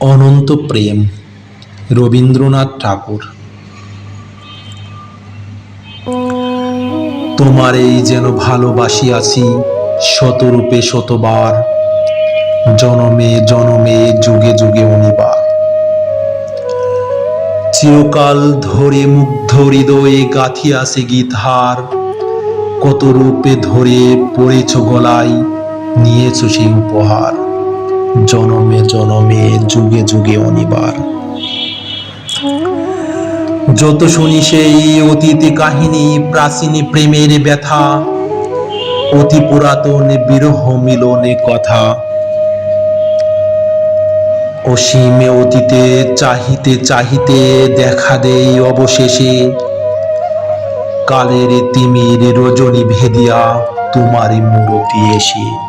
অনন্ত প্রেম, রবীন্দ্রনাথ ঠাকুর। তোমার এই যেন ভালোবাসি ভালোবাসিয়াছি শতরূপে শতবার, জনমে জনমে যুগে যুগে অনিবার। চিরকাল ধরে মুগ্ধ হৃদয়ে গাথিয়াছে গীতহার, কত রূপে ধরে পড়েছ গলায় নিয়েছ সেই উপহার। জনমে জনমে, যুগে যুগে অনিবার। যত শুনি সেই অতীত কাহিনী, প্রাচীন প্রেমের ব্যথা, অতি পুরাতন বিরহ মিলনে কথা। অসীমে অতীতে চাহিতে চাহিতে দেখা দেই অবশেষে। কালের তিমির রজনী ভেদিয়া তোমারই মূরতি এসে।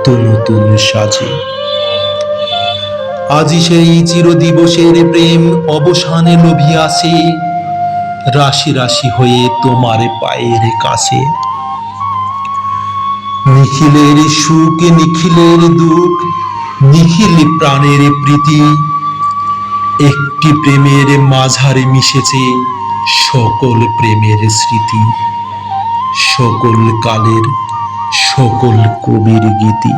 নিত্য নতুন সাজে। আজি সেই চিরদিবসের প্রেম অবসানে লোভিয়াছে, রাশি রাশি হয়ে তোমার পায়ের কাছে। নিখিলের সুখ, নিখিলের দুঃখ, নিখিল প্রাণের প্রীতি, একটি প্রেমের মাঝারে মিশেছে সকল প্রেমের স্মৃতি, সকল কালের সকল কবির গীতি